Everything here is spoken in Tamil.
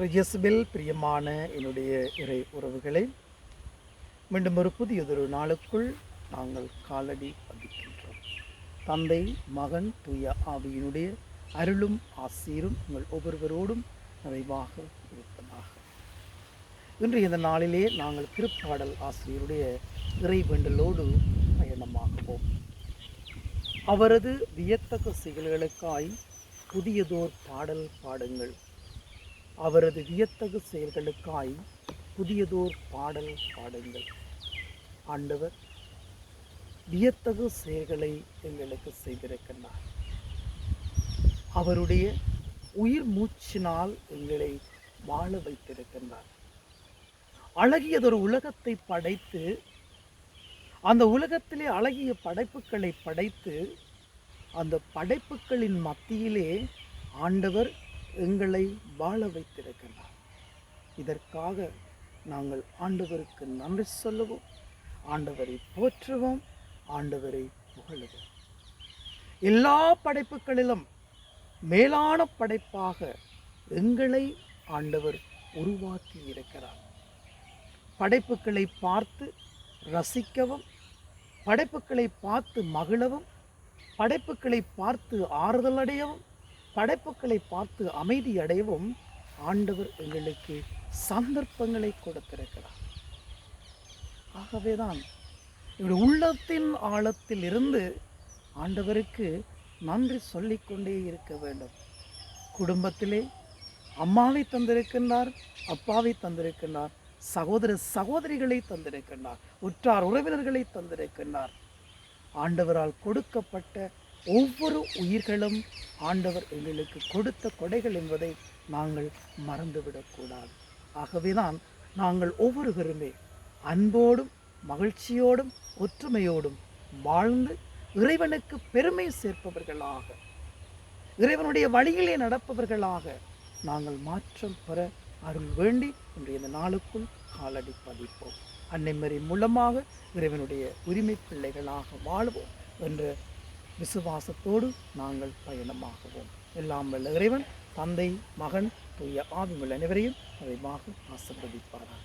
ரிஜஸ்பில் பிரியமான என்னுடைய இறை உறவுகளை மீண்டும் ஒரு புதியதொரு நாளுக்குள் நாங்கள் காலடி பதிக்கின்றோம். தந்தை மகன் தூய ஆவியினுடைய அருளும் ஆசீரும் உங்கள் ஒவ்வொருவரோடும் நிறைவாக இருப்பதாக. இன்று இந்த நாளிலே நாங்கள் திருப்பாடல் ஆசிரியருடைய இறை வேண்டலோடு பயணமாகுவோம். அவரது வியத்தகு செயல்களுக்காய் புதியதோர் பாடல் பாடுங்கள். அவரது வியத்தகு செயல்களுக்காய் புதியதோர் பாடல் பாடுங்கள். ஆண்டவர் வியத்தகு செயல்களை எங்களுக்கு செய்திருக்கின்றார் அவருடைய உயிர் மூச்சினால் எங்களை வாழ வைத்திருக்கின்றார் அழகியதொரு உலகத்தை படைத்து அந்த உலகத்திலே அழகிய படைப்புகளை படைத்து அந்த படைப்புகளின் மத்தியிலே ஆண்டவர் எங்களை வாழ வைத்திருக்கிறார். இதற்காக நாங்கள் ஆண்டவருக்கு நன்றி சொல்லுவோம் ஆண்டவரை போற்றுவோம் ஆண்டவரை புகழுவோம். எல்லா படைப்புகளிலும் மேலான படைப்பாக எங்களை ஆண்டவர் உருவாக்கி இருக்கிறார். படைப்புகளை பார்த்து ரசிக்கவும் படைப்புகளை பார்த்து மகிழவும் படைப்புகளை பார்த்து ஆறுதல் அடையவும் படைப்புகளை பார்த்து அமைதி அடையவும் ஆண்டவர் எங்களுக்கு சந்தர்ப்பங்களை கொடுத்திருக்கிறார். ஆகவேதான் இவருடைய உள்ளத்தின் ஆழத்தில் இருந்து ஆண்டவருக்கு நன்றி சொல்லிக்கொண்டே இருக்க வேண்டும். குடும்பத்திலே அம்மாவை தந்திருக்கின்றார் அப்பாவை தந்திருக்கின்றார் சகோதர சகோதரிகளை தந்திருக்கின்றார் உற்றார் உறவினர்களை தந்திருக்கின்றார். ஆண்டவரால் கொடுக்கப்பட்ட ஒவ்வொரு உயிர்களும் ஆண்டவர் எங்களுக்கு கொடுத்த கொடைகள் என்பதை நாங்கள் மறந்துவிடக்கூடாது. ஆகவேதான் நாங்கள் ஒவ்வொருவருமே அன்போடும் மகிழ்ச்சியோடும் ஒற்றுமையோடும் வாழ்ந்து இறைவனுக்கு பெருமை சேர்ப்பவர்களாக இறைவனுடைய வழியிலே நடப்பவர்களாக நாங்கள் மாற்றம் பெற அருள் வேண்டி இன்றைய இந்த நாளுக்குள் காலடி பதிப்போம். அன்னைமரி மூலமாக இறைவனுடைய உரிமை பிள்ளைகளாக வாழ்வோம் என்ற விசுவாசத்தோடு நாங்கள் பயணமாகுவோம். எல்லாம் வல்ல இறைவன் தந்தை மகன் தூய ஆவிமுள்ள அனைவரையும் நிறைவாக ஆசிர்வதிப்பார்கள்